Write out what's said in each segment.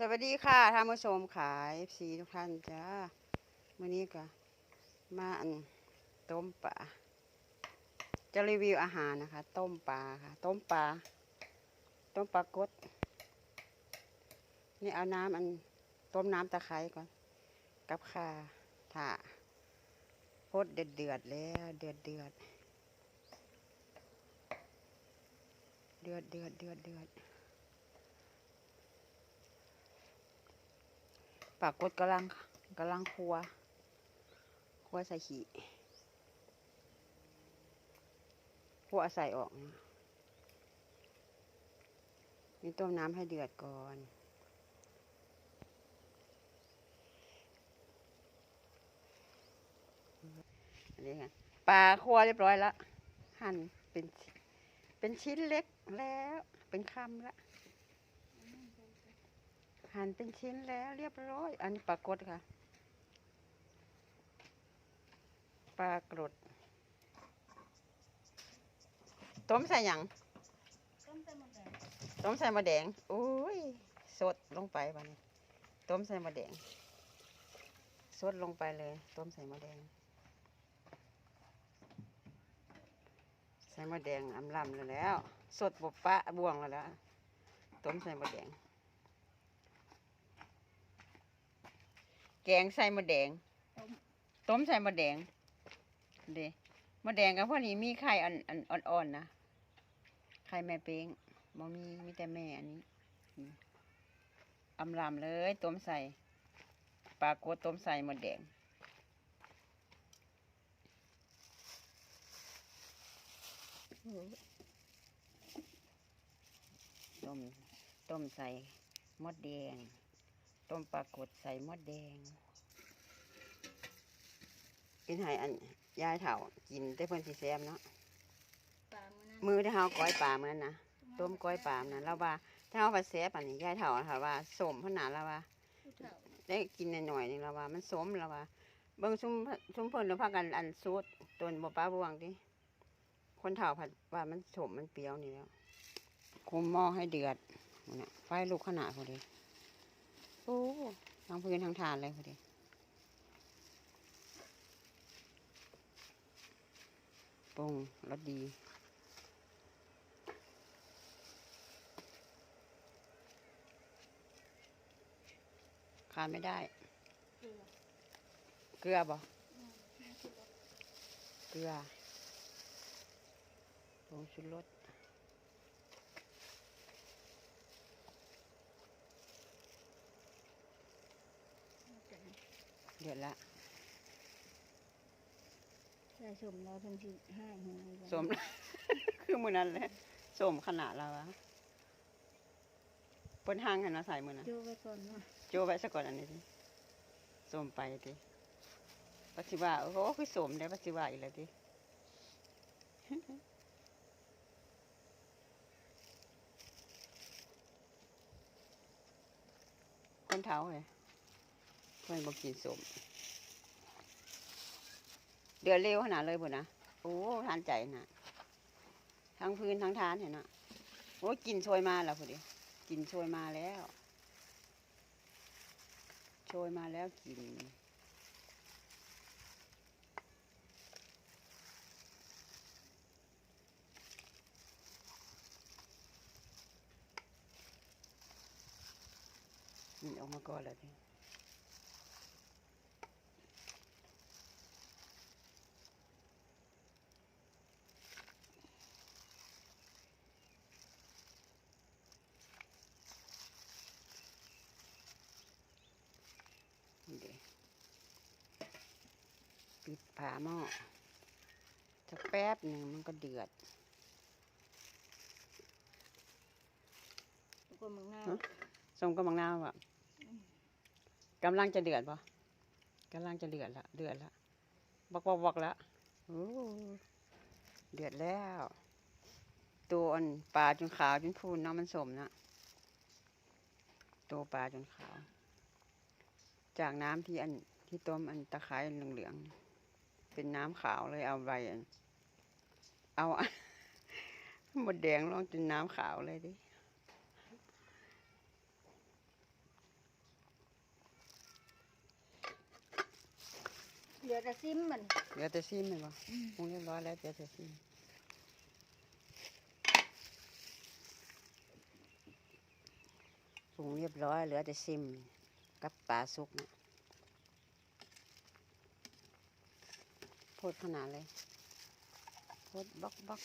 สวัสดีค่ะท่านผู้ชมขายสีทุกท่านจ้ามื่อนี้ก็มาอันต้มปลาจะรีวิวอาหารนะคะ ต้มปลาค่ะ ต้มปลาต้มปลากดนี่เอาน้ำอันต้มน้ำตะไคร้ก่อน กับข่าถ่าพดเดือดเดือดแล้วเดือดเดือดเดือดเดือดเดือดเดือด ปากกดกำลังกำลังครัวครัวใส่ขี้ครัวใส่ออกนะนี่ต้มน้ำให้เดือดก่อนอันนี้ค่ะปลาครัวเรียบร้อยแล้วหั่นเป็นชิ้นเป็นชิ้นเล็กแล้วเป็นคำแล้ว หั่นเป็นชิ้นแล้วเรียบร้อย อันนี้ปลากดค่ะ ปลากรดต้มใส่หยังต้มใส่หมดแดงต้มใส่มะแดงโอ้ยสดลงไปบัดนต้มใส่มะแดงสดลงไปเลย ต้มใส่มะแดง ใส่มะแดงอำลำแล้วแล้วสดบบปะบวงแล้วแล้ว ต้มใส่มะแดง แกงใส่มะแดง ต้ม ต้มใส่มะแดงเดมะแดงกับพวกนี้มีไข่อันอันอ่อนๆนะไข่แม่เป้งบ่มีมีแต่แม่อันนี้อืมอำลำเลย ต้มใส่ปลากดต้มใส่มะแดงต้มต้มใส่มดแดง ต้มปลากดใส่มดแดง กินให้อันยายเถ่ากินแต่เพิ่นสิแซ่บเนาะปลามือนั้นมือที่เฮาก้อยปลาเหมือนนะต้มก้อยปลาเหมือนนั้นเราว่าถ้าเฮาไปแซ่บอันนี้ยายเถ่าค่ะว่าสมขนาดเราว่าผู้เฒ่า ได้กินหน่อยๆนึงเราว่า มันสมเราว่าเบิ่งซุมซุมเพิ่นเราพากันอันสูตรต้นบ่ป้าบวงติคนเฒ่าผัดว่ามันสมมันเปรี้ยวนี่แล้วคุมหม้อให้เดือดนั่นน่ะไฟลุกขนาดพอดีโอ้ทั้งพื้นทั้งทานเลยพอดีปรุงรสดีขาดไม่ได้ เกลือเกลือบ่อืมนี่คือรสเกลือผงชูรส แกง เดือดละใส่สมแล้วเพิ่นสิให้หัวเลยสม คือมือนั้นแหละสมขนาดแล้วอะปนห้างกันเนาะใส่มือนะโยกไว้ก่อนเนาะโจไว้ซะก่อนอันนี้สิสมไปติปัจจิว่าโอ้โหคือสมได้ปัจจิว่าอีกแล้วติ คนเท้าเลย เพื่อนบอกกินสมเดือดเร็วขนาดเลยบุญนะโอ้ทานใจนะทั้งพื้นทั้งทานเห็นนะโอ้กินโชยมาแล้วพอดีกินโชยมาแล้วโชยมาแล้วกินนี่ออกมาก่อนแล้วทีนี่เด้ ปิดฝาหม้อสักแป๊บหนึ่งมันก็เดือดแล้วก็มึงหน้าฮะส่งกำลังนาวอะกำลังจะเดือดปะกำลังจะเดือดละเดือดละบอกบอกบอกละโอ้เดือดแล้ว ตัวอันปลาจนขาวจนพูนเนาะมันสมนะตัวปลาจนขาว จากน้ำที่อันที่ต้มอันตะไคร้เหลืองๆ เป็นน้ำขาวเลยเอาใบเอาหมดแดงลองจนน้ำขาวเลยดิเหลือแต่ซิมมันเหลือแต่ซิมมันบ่คงเรียบร้อยแล้วเหลือแต่ซิมปรุงเรียบร้อยเหลือแต่ซิมกับปลาซุกนะ โพดขนาดเลยโพดบล็อกบล็อก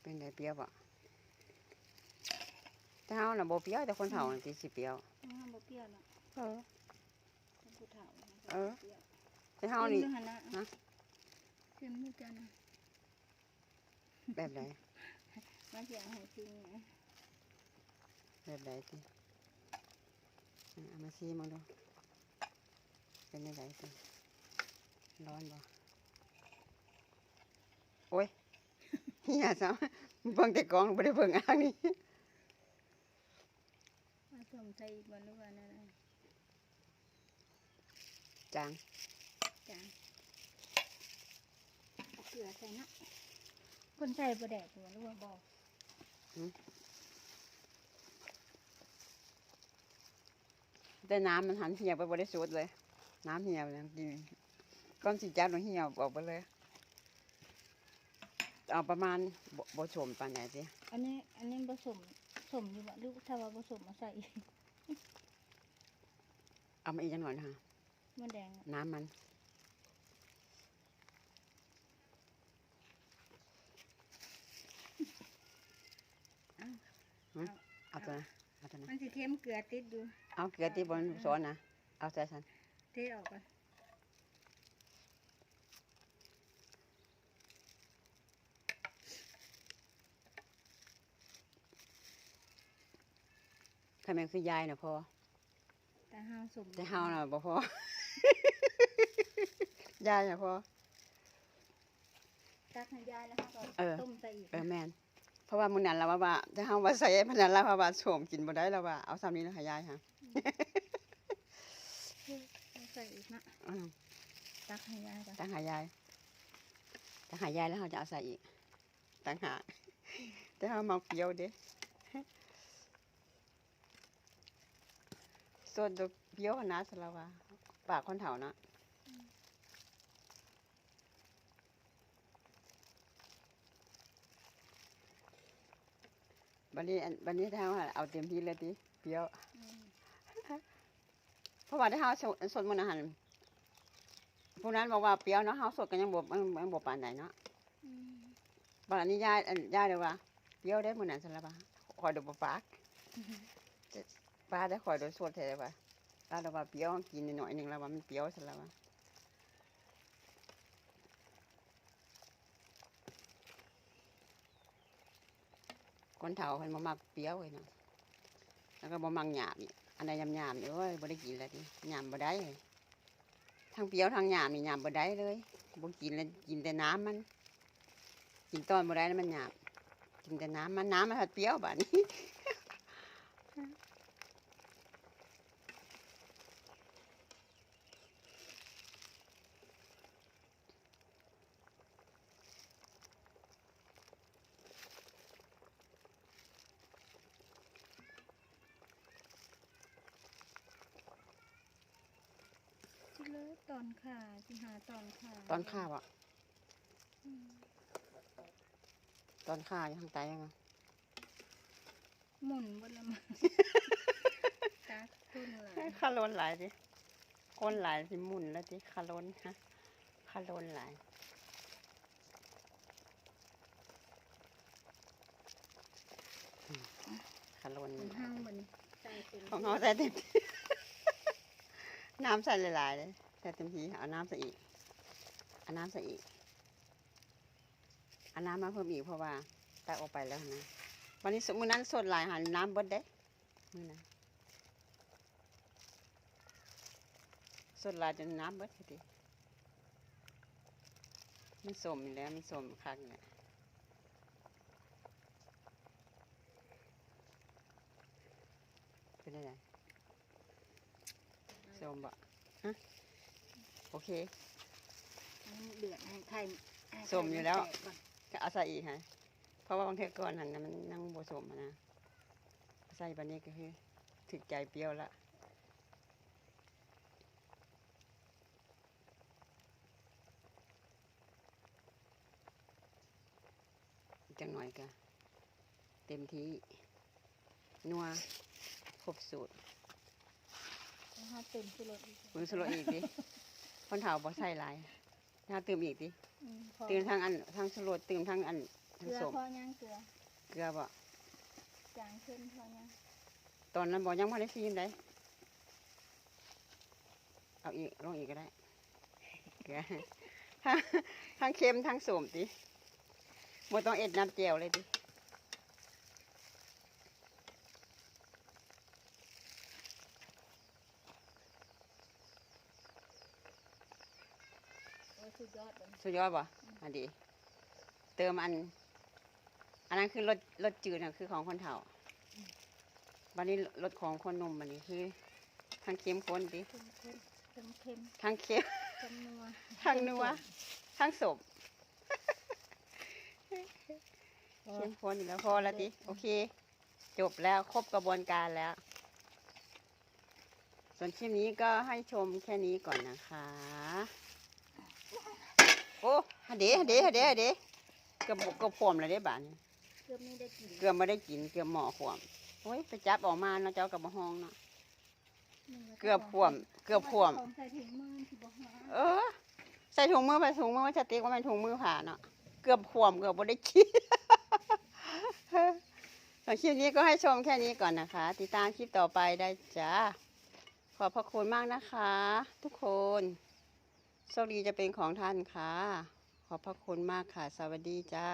เป็นไงเปรี้ยวบ่แต่เฮาน่ะบ่เปรี้ยวแต่คนเฒ่าน่ะสิสิเปรี้ยวอ้าวบ่เปรี้ยวเนาะเออคนผู้เฒ่านะเออปรี้ยวแต่เฮานี่ซิมด้วยหั่นนะฮะซิมด้วยกันนะแบบไหนมาเสียงให้ซิมนะแบบไหนสิ เอามาซีมึงดู เป็นยังไงสิร้อนบ่โอ้ยเฮียซ้ำเบิ่งแต่กองบ่ได้เบิ่งอ่างนี่มาสมใส่อีกวันหรือว่านั่นน่ะจางจางเอาเกลือใส่เนาะคนใส่บ่แดกหัวหรือว่าบ่ แต่น้ำมันหันเหี่ยวไปบ่ได้สุดเลย น้ำเหี่ยวเลยกินก้อนสีจ้าหนูเหี่ยวออกไปเลย เอาประมาณบ่บ่ชมปานไหนสิอันนี้ อันนี้ผสมสมอยู่บ่หรือถ้าว่าผสมมาใส่อีกเอามาอีกจังหน่อยนะฮะมันแดงอะน้ำมัน เอาตัวนะเอาตัว นะมันสิเค็มเกลือติดดูเอาเกลือที่บนซ้อนนะเอาใส่สันเทออกก่อนใครแม่งคือยายน่ะพอแต่ห้าสมแต่เฮาน่ะบ่พอยายน่ะพอตักให้ยายแล้วก็เออ ต้มใส่อีก เออแม่นเพ ราะว่ามื้อนั้นเราว่าว่าแต่เฮาว่าใส่พนันเราว่าว่าโสมกินบ่ได้แล้วว่าเอาซ้ำนี้แล้วให้ยายค่ะเอาใส่อีกนะอืมตักให้ยายก่อนตั้งหายายตั้งหายายแล้วเฮาจะเอาใส่อีกตั้งหากแต่เฮามาเปรี้ยวเด้สดดอกเปรี้ยวขนาดสละว่าปากคนเฒ่าเนาะ บันนี้อันบันนี้เท้าเอาเต็มที่เลยทีเปรี้ยวอืมเพราะว่าถ้าเท้าสดสดมันอาหารพวกนั้นบอกว่าเปรี้ยวเนาะเท้าสดกันยังบวมันยังบวปานไหนเนาะอืมบัดนี้ยายอันยายเลยว่าเปรี้ยวได้มื้อนั้นซั่นละบ่าคอยดูบ่ปากจะปลาได้คอยดูสดแท้เลยว่าปลาเราว่าเปรี้ยวกินหน่อยๆหนึงแล้วว่ามันเปรี้ยวซั่นละว่า คนเฒ่าเพิ่นบ่มักเปรี้ยวเลยเนาะแล้วก็บ่มักหยาบอีกอันใดยำหยาบนี่โอ้ยบ่ได้กินแล้วดิหยาบบ่ได้ทั้งเปรี้ยวทั้งหยาบนี่หยาบบ่ได้เลยบ่กินแล้วกินแต่น้ำมัน กินตอนบ่ได้แล้วมันหยาบกินแต่น้ำมันน้ำมันเปรี้ยวบาดนี้ สิเลย ตอนขาสิหาตอนขาตอนข้าวอะอืมตอนข้าวอยู่ทางใต้ยังไงหมุนบนละมันตักขึ้นเลยคาโลนหลายดิคนหลายสิหมุนแล้วดิคาโลนฮะคาโลนหลายอืมคาโลนมันหลาห้ายงมันใส่เป็น ของเขาใส่เต็มที่ น้ำใส่หลายๆเลย ใส่เต็มทีเอาน้ำใส่อีกเอาน้ำใส่อีกเอาน้ำมาเพิ่มอีกเพราะว่าตักออกไปแล้วนะวันนี้สมื้อนั้นสดหลายหันน้ำเบดเด้มือนั้นสดหลายจนน้ำเบดทีมันสมอยู่แล้วมันสมคักเนี่ยเป็นยังไงส้มบะฮะ โอเคเดือดไข่ใสมอยู่แล้วก็เอาใส่อีกฮะเพราะว่าบางเทอก่อนหันน่ะมันนั่งบวสมนะใส่บันนี้ก็คือถึกใจเปรี้ยวละจังหน่อยก็เต็มที่นัวครบสูตร ต้องให้เต็มที่รถอีก มึงสลดอีกดิ คนเฒ่าบ่ใส่หลายถ้าตื่มอีกดิอืมพอตื่มทั้งอันทั้งสโลดตื่มทั้งอันเกทั้งลือสมพอยังเกลือเกลือบ่จางขึ้นพอยังตอนนั้นบ่ยังบ่ได้ซีมได้เอาอีกลงอีกก็ได้เกลือทั้งทั้งเค็มทั้งสมติบ่ต้องเอ็ดน้ำแจ่วเลยดิ สุดยอดเลยสุดยอดบ่อันดี เติมอัน อันนั้นคือรสรสจืดน่ะคือของคนเฒ่าบัดนี้รสของคนหนุ่มบัดนี้คือทั้งเค็มข้นดิเค็มเค็มเค็มเค็มทั้งเค็มเค็มนัวทั้งนัวทั้งสมเข้มข้นอยู่แล้วพอแล้วดิโอเค จบแล้วครบกระบวนการแล้ว ส่วนคลิปนี้ก็ให้ชมแค่นี้ก่อนนะคะ โอ้ฮะเดฮะเดฮะเดฮะเดเกือบเกือบขวมเลยได้บ้านเกือบไม่ได้กินเกือบไม่ได้กินเกือบหมอขวมโอ้ยไปจับออกมาเนาะเจ้ากับมห้องเนาะนี่ว่าเกือบขวม เกือบขวมของใส่ถุงมือที่บอกว่าเออใส่ถุงมือไปถุงมือว่าจะติ๊กว่ามันถุงมือผ่าเนาะเกือบขวมเกือบไม่ได้กินสำหรับคลิปนี้ก็ให้ชมแค่นี้ก่อนนะคะ ติดตามคลิปต่อไปได้จ้าขอบพระคุณมากนะคะ ทุกคน โชคดีจะเป็นของท่านค่ะ ขอบพระคุณมากค่ะ สวัสดีจ้า